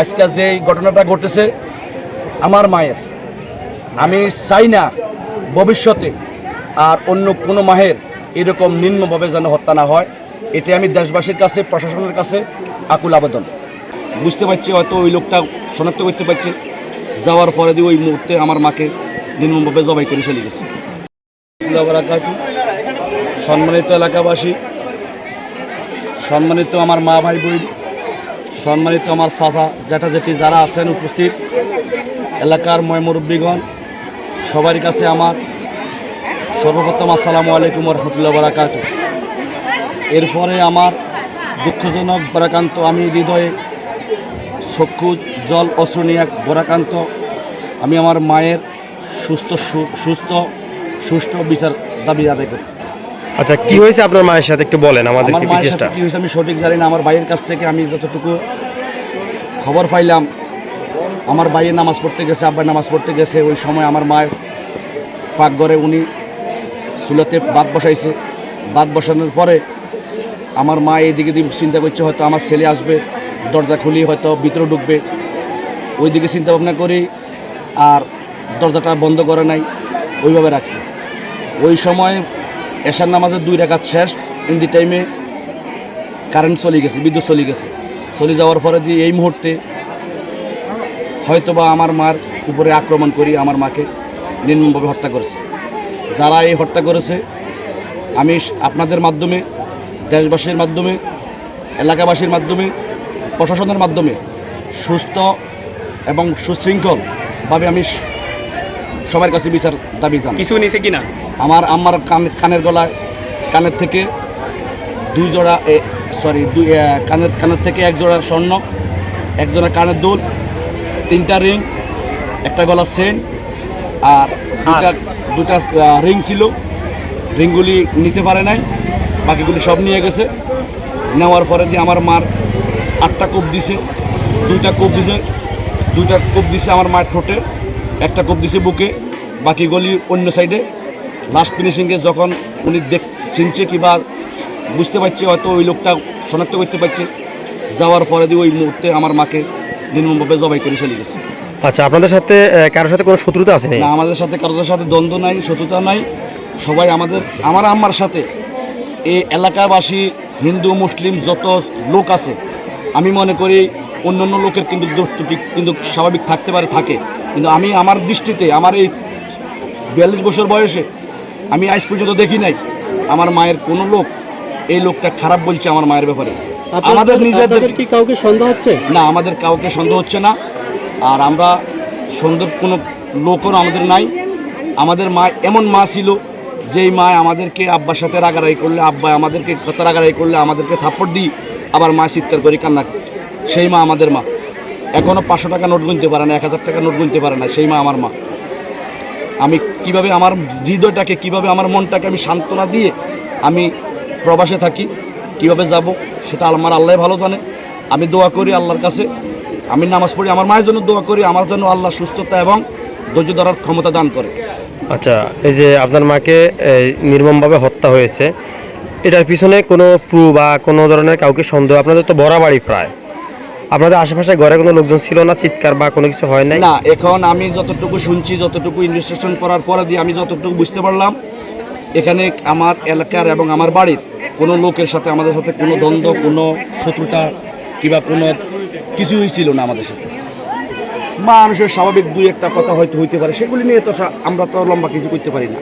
আজকে যে ঘটনাটা ঘটেছে, আমার মায়ের। আমি চাই না ভবিষ্যতে আর অন্য কোনো মায়ের এরকম নিম্নভাবে যেন হত্যা না হয়। এটি আমি দেশবাসীর কাছে, প্রশাসনের কাছে আকুল আবেদন। বুঝতে পারছি হয়তো ওই লোকটা শনাক্ত করতে পারছে। যাওয়ার পরে দিয়ে ওই মুহূর্তে আমার মাকে নির্মমভাবে জবাই করে চলে গেছে। সম্মানিত এলাকাবাসী, সম্মানিত আমার মা ভাই বোন সম্মানিত আমার চাচা, জ্যাঠা জেঠি যারা আছেন উপস্থিত, এলাকার ময় মুরব্বীগণ সবার কাছে আমার সর্বপ্রথম আসসালামু আলাইকুম রহমতুল্লাহ বারাকাত এরপরে আমার দুঃখজনক বরাকান্ত, আমি হৃদয়ে চক্ষু জল অশ্রু এক বরাকান্ত, আমি আমার মায়ের সুস্থ সুস্থ, সুষ্ঠু বিচার দাবি আদায় করি। আচ্ছা কি হয়েছে আপনার মায়ের সাথে? একটু বলেন আমার আমাদেরকে মায়ের সাথে কি হয়েছে আমি সঠিক জানি না। আমার ভাইয়ের কাছ থেকে আমি যতটুকু খবর পাইলাম আমার ভাইয়ের নামাজ পড়তে গেছে আব্বাই নামাজ পড়তে গেছে। ওই সময় আমার মায়ের পাকঘরে উনি চুলাতে ভাত বসাইছে। ভাত বসানোর পরে আমার মা এইদিকে দিয়ে চিন্তা করছে হয়তো আমার ছেলে আসবে দরজা খুলি হয়তো ভিতরে ঢুকবে। ওইদিকে চিন্তা ভাবনা করি আর দরজাটা বন্ধ করে নাই ওইভাবে রাখছে। ওই সময় এশার নামাজের দুই রেখাত শেষ ইন দি টাইমে কারেন্ট চলে গেছে, বিদ্যুৎ চলে গেছে। চলে যাওয়ার পরে দিয়ে এই মুহূর্তে হয়তোবা আমার মার উপরে আক্রমণ করি, আমার মাকে নির্মমভাবে হত্যা করেছে। যারা এই হত্যা করেছে, আমি আপনাদের মাধ্যমে, দেশবাসীর মাধ্যমে, এলাকাবাসীর মাধ্যমে, প্রশাসনের মাধ্যমে সুস্থ এবং সুশৃঙ্খলভাবে আমি সবার কাছে বিচার দাবি জানাই। কিছু নিছে কিনা? আমার আমার কান কানের গলায় কানের থেকে দুই জোড়া সরি দুই কানের কানের থেকে এক জোড়া স্বর্ণ এক জোড়া কানের দুল তিনটা রিং একটা গলার সেন আর দুটা দুটা রিং ছিল। রিংগুলি নিতে পারে নাই বাকিগুলি সব নিয়ে গেছে। নেওয়ার পরে দিয়ে আমার মার আটটা কোপ দিছে দুইটা কোপ দিছে দুইটা কোপ দিছে আমার মায়ের ঠোঁটে। একটা কোপ দিছে বুকে বাকি গলি অন্য সাইডে। লাস্ট ফিনিশিংয়ে যখন উনি দেখ চিনছে কিংবা বুঝতে পারছে হয়তো ওই লোকটা শনাক্ত করতে পারছে। যাওয়ার পরে দিয়ে ওই মুহূর্তে আমার মাকে নির্মমভাবে জবাই করে চলে গেছে। আচ্ছা আপনাদের সাথে কারোর সাথে কোনো শত্রুতা আছে না আমাদের সাথে কারোর সাথে দ্বন্দ্ব নাই শত্রুতা নাই। সবাই আমাদের আমার আম্মার সাথে। এই এলাকাবাসী হিন্দু মুসলিম যত লোক আছে আমি মনে করি অন্য অন্য লোকের কিন্তু দোষ কিন্তু স্বাভাবিক থাকতে পারে থাকে। কিন্তু আমি আমার দৃষ্টিতে আমার এই বিয়াল্লিশ বছর বয়সে আমি আজ পর্যন্ত দেখি নাই আমার মায়ের কোনো লোক এই লোকটা খারাপ বলছে আমার মায়ের ব্যাপারে। আমাদের নিজেদের কি কাউকে সন্দেহ হচ্ছে? না আমাদের কাউকে সন্দেহ হচ্ছে না। আর আমরা সন্দেহ কোনো লোকও আমাদের নাই। আমাদের মা এমন মা ছিল যেই মা আমাদেরকে আব্বার সাথে রাগারাই করলে আব্বা আমাদেরকে কথা রাগারাগি করলে আমাদেরকে থাপ্পড় দিই আবার মা চিৎকার করে কান্না সেই মা আমাদের মা। এখনও পাঁচশো টাকা নোট গুনতে পারে না, এক হাজার টাকা নোট গুনতে পারে না, সেই মা আমার মা। আমি কীভাবে আমার হৃদয়টাকে, কীভাবে আমার মনটাকে আমি সান্ত্বনা দিয়ে আমি প্রবাসে থাকি, কীভাবে যাব, সেটা আমার আল্লাহ ভালো জানে। আমি দোয়া করি আল্লাহর কাছে। আমি নামাজ পড়ি, আমার মায়ের জন্য দোয়া করি, আমার জন্য আল্লাহ সুস্থতা এবং ধৈর্য ধরার ক্ষমতা দান করে। আচ্ছা এই যে আপনার মাকে নির্মমভাবে হত্যা হয়েছে, এটার পিছনে কোনো প্রু বা কোনো ধরনের কাউকে সন্দেহ? আপনাদের তো বাড়ি প্রায়। আপনাদের আশেপাশে ঘরে কোনো লোকজন ছিল না, চিৎকার বা কোনো কিছু হয় নাই? না, এখন আমি যতটুকু শুনছি, যতটুকু ইনভেস্টিগেশন করার পরে দিয়ে আমি যতটুকু বুঝতে পারলাম, এখানে আমার এলাকার এবং আমার বাড়ির কোনো লোকের সাথে, আমাদের সাথে কোনো দ্বন্দ্ব, কোনো শত্রুতা কিংবা কোনো কিছুই ছিল না আমাদের সাথে। মানুষের স্বাভাবিক দুই একটা কথা হয়তো হইতে পারে, সেগুলি নিয়ে তো আমরা তো লম্বা কিছু করতে পারি না।